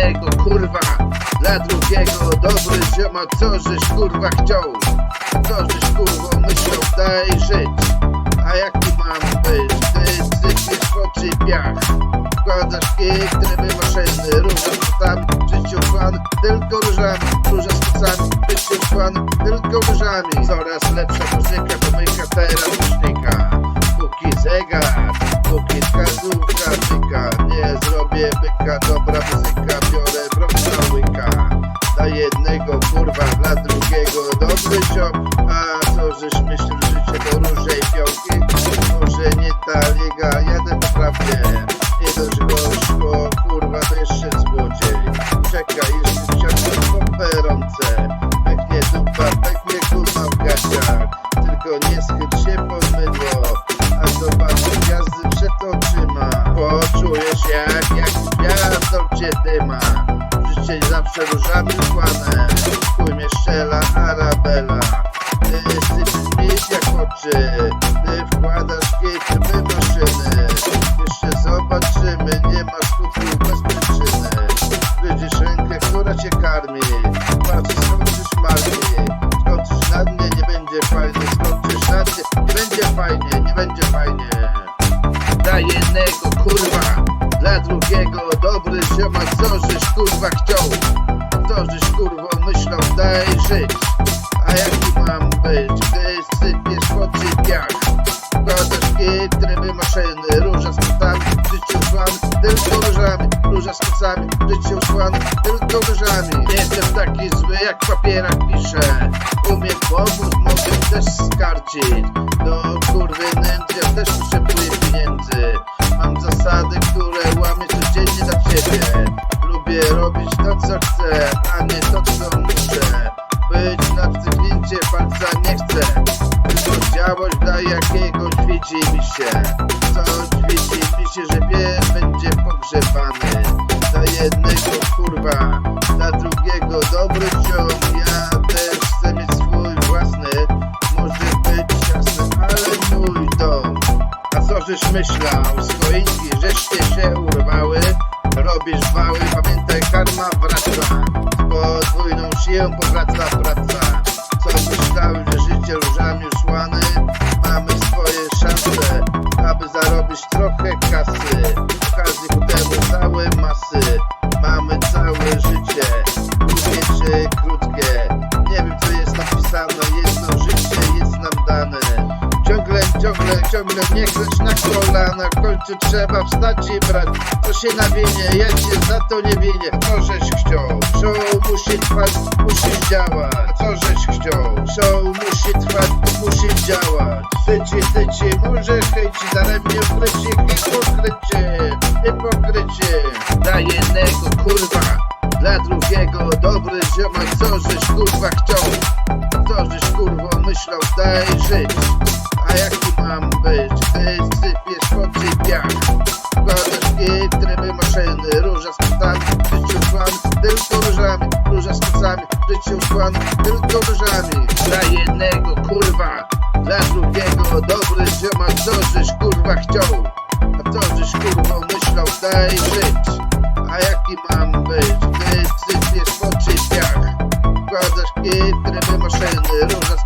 Jednego kurwa, dla drugiego dobry zioma, co żeś kurwa chciał? Co żeś kurwa myślał, daj żyć. A jaki mam być, ty sypiesz w oczy piach. Wkładasz kij, tryby maszyny, róża z kotami, w życiu pan, tylko różami, róża z życiu pan, tylko różami. Coraz lepsza muzyka, pomyka teraz głośnika. Póki zegar, póki wskazówka nie zrobię byka, dobra muzyka, prawdzie, nie dość gorzko, kurwa to jeszcze złodziej. Czekaj, jeszcze wsiądę po peronce, peknie dupa, peknie kurwa w gaciach, tylko nie schyl się pod mydło, a zobacz gwiazdy przed oczyma. Poczujesz jak, jak gwiazdą cię dyma, życie zawsze różami będzie fajnie Skończysz dnie, nie będzie fajnie Nie będzie fajnie. Dla jednego kurwa Dla drugiego dobry zioma Co żeś kurwa chciał? Co żeś kurwa myślał Daj żyć jestem taki zły, jak w papierach piszę, umiem pomóc, mogę też skarcić. Do kurwy nędzy, ja też potrzebuję pieniędzy. Mam zasady, które łamię codziennie dla ciebie. Lubię robić to, co chcę, a nie to, co muszę. Być na wcyknięcie palca nie chcę Tylko działać dla jakiegoś widzi mi się Coś widzi mi się, że pies będzie pogrzebany Dla jednego kurwa, dobry ciąg Ja też chcę mieć swój własny. Może być jasny, ale mój dom. A co żeś myślał, z żeście się urwały. Robisz wały, pamiętaj karma wraca. Podwójną siłą powraca praca Co myślałeś, że życie różami szłany Mamy swoje szanse, aby zarobić trochę ciągle, nie klęcz na kolana W trzeba wstać i brać. Co się nawinie, ja cię za to nie winię Co żeś chciał? Show musi trwać, musisz działać. Co żeś chciał? Show musi trwać, musisz działać. Tyci, tyci, może chęci Daremnie ukrycie, hipokrycie. Hipokrycie. Dla jednego kurwa. Dla drugiego dobry zioma Co żeś kurwa chciał? Co żeś kurwa myślał, daj żyć życiu plan, tylko różami. Dla jednego kurwa, dla drugiego dobry zioma, co żeś kurwa chciał, a co żeś kurwa myślał, daj żyć. A jaki mam być, gdy sypiesz w oczy piach Wkładasz tryby maszyny, róża